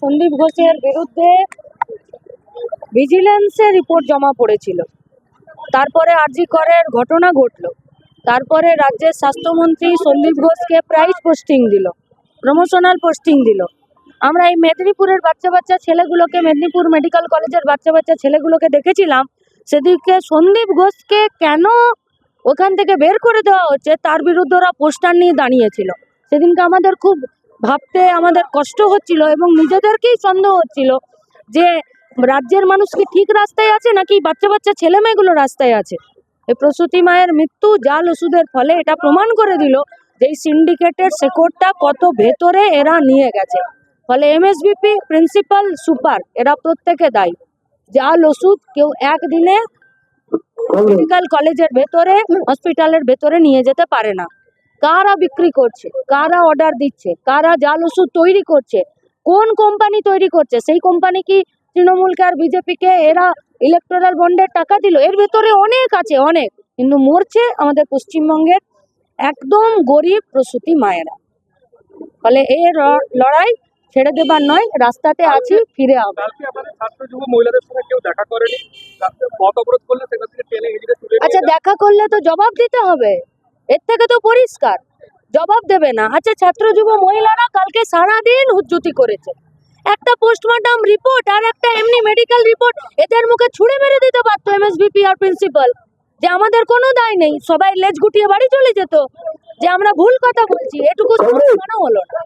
সন্দীপ ঘোষের বিরুদ্ধে ভিজিলেন্সে রিপোর্ট জমা পড়েছিল। তারপরে আরজি করের ঘটনা ঘটলো। তারপরে রাজ্যের স্বাস্থ্যমন্ত্রী সন্দীপ ঘোষকে প্রাইজ পোস্টিং দিল প্রমোশনাল পোস্টিং দিল। আমরা এই মেদিনীপুরের বাচ্চা বাচ্চা ছেলেগুলোকে, মেদিনীপুর মেডিকেল কলেজের বাচ্চা বাচ্চা ছেলেগুলোকে দেখেছিলাম, সেদিকে সন্দীপ ঘোষকে কেন ওখান থেকে বের করে দেওয়া হচ্ছে, তার বিরুদ্ধে ওরা পোস্টার নিয়ে দাঁড়িয়েছিল। সেদিনকে আমাদের খুব ভাবতে আমাদের কষ্ট হচ্ছিল এবং নিজেদেরকেই সন্দেহ হচ্ছিল যে রাজ্যের মানুষ কি ঠিক রাস্তায় আছে নাকি বাচ্চা বাচ্চা ছেলে মেয়েগুলো রাস্তায় আছে। এই প্রসূতি মায়ের মৃত্যু জাল ওষুধের ফলে এটা প্রমাণ করে দিল যে এই সিন্ডিকেটের শেকড়টা কত ভেতরে এরা নিয়ে গেছে। ফলে এমএসবিপি প্রিন্সিপাল সুপার, এরা প্রত্যেকে দায়ী। জাল ওষুধ কেউ একদিনে মেডিকেল কলেজের ভেতরে, হসপিটালের ভেতরে নিয়ে যেতে পারে না। কারা বিক্রি করছে? কারা অর্ডার দিচ্ছে? কারা জাল ওষুধ তৈরি করছে? কোন কোম্পানি তৈরি করছে? সেই কোম্পানি কি তৃণমূলকে আর বিজেপিকে এরা ইলেকট্রাল বন্ডের টাকা দিল? এর ভেতরে অনেক আছে অনেক। কিন্তু মরছে আমাদের পশ্চিমবঙ্গের একদম গরিব প্রসূতি মায়েরা। ফলে এই লড়াই ছেড়ে দেবার নয় রাস্তাতে আছি ফিরে আচ্ছা দেখা করলে তো জবাব দিতে হবে। এর থেকে তো পরিষ্কার। জবাব দেবে না। আচ্ছা ছাত্র যুব মহিলারা কালকে সারাদিন হুজ্জুতি করেছে। একটা পোস্টমর্টম রিপোর্ট আর একটা এমনি মেডিকেল রিপোর্ট এদের মুখে ছুঁড়ে মেরে দিতে পারতো এমএসবিপি আর প্রিন্সিপাল যে আমাদের কোনো দায় নেই। সবাই লেজ গুটিয়ে বাড়ি চলে যেত। যে আমরা ভুল কথা বলছি এটুকু কেন হলো না।